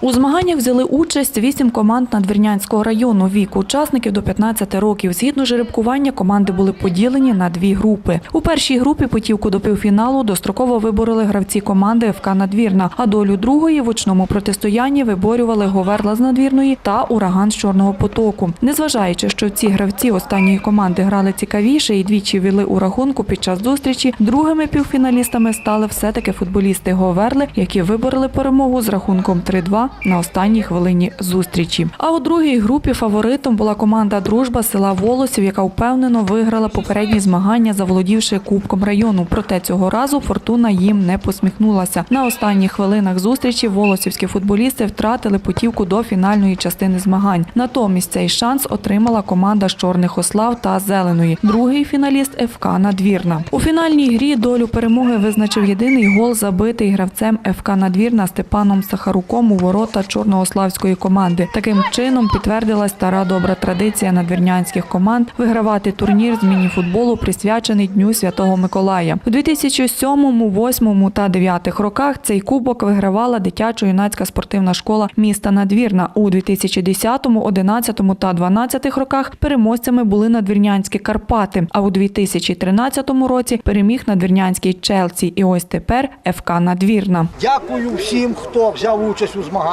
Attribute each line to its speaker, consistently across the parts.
Speaker 1: У змаганнях взяли участь вісім команд Надвірнянського району. Вік учасників до 15 років. Згідно жеребкування, команди були поділені на дві групи. У першій групі путівку до півфіналу достроково вибороли гравці команди ФК Надвірна, а долю другої в очному протистоянні виборювали Говерла з Надвірної та Ураган з Чорного потоку. Незважаючи, що ці гравці останньої команди грали цікавіше і двічі вели у рахунку під час зустрічі, другими півфіналістами стали все-таки футболісти Говерли, які вибороли перемогу з рахунком 3-2 на останній хвилині зустрічі. А у другій групі фаворитом була команда Дружба села Волосів, яка впевнено виграла попередні змагання, заволодівши кубком району. Проте цього разу фортуна їм не посміхнулася. На останніх хвилинах зустрічі волосівські футболісти втратили путівку до фінальної частини змагань. Натомість цей шанс отримала команда з чорних ослав та зеленої. Другий фіналіст ФК Надвірна. У фінальній грі долю перемоги визначив єдиний гол, забитий гравцем ФК Надвірна Степаном Сахаруком у ворота чорноославської команди. Таким чином підтвердилась стара добра традиція надвірнянських команд вигравати турнір з мініфутболу, присвячений Дню Святого Миколая. У 2007, 2008 та 2009 роках цей кубок вигравала дитячо-юнацька спортивна школа міста Надвірна. У 2010, 2011 та 2012 роках переможцями були надвірнянські Карпати. А у 2013 році переміг надвірнянський Челсі. І ось тепер ФК Надвірна.
Speaker 2: Дякую всім, хто взяв участь у змаганнях.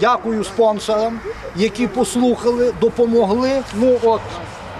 Speaker 2: Дякую спонсорам, які послухали, допомогли. Ну от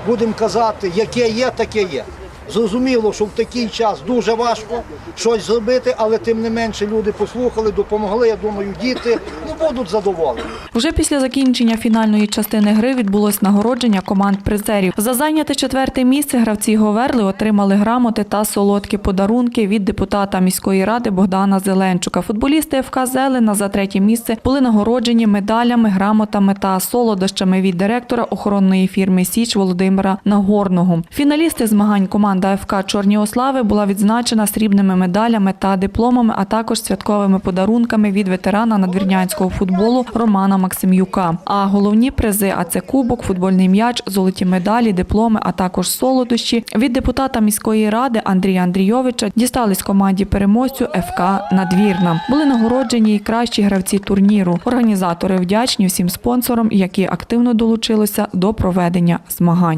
Speaker 2: будемо казати, яке є, таке є. Зрозуміло, що в такий час дуже важко щось зробити, але тим не менше люди послухали, допомогли. Я думаю, діти ну, будуть задоволені.
Speaker 1: Вже після закінчення фінальної частини гри відбулось нагородження команд призерів. За зайняте четверте місце гравці Говерли отримали грамоти та солодкі подарунки від депутата міської ради Богдана Зеленчука. Футболісти ФК Зелена за третє місце були нагороджені медалями, грамотами та солодощами від директора охоронної фірми Січ Володимира Нагорного. Фіналісти змагань команда ФК Чорні Ослави була відзначена срібними медалями та дипломами, а також святковими подарунками від ветерана надвірнянського футболу Романа Максимюка. А головні призи а це кубок, футбольний м'яч, золоті медалі, дипломи, а також солодощі від депутата міської ради Андрія Андрійовича дістались команді переможцю ФК Надвірна. Були нагороджені і кращі гравці турніру. Організатори вдячні всім спонсорам, які активно долучилися до проведення змагань.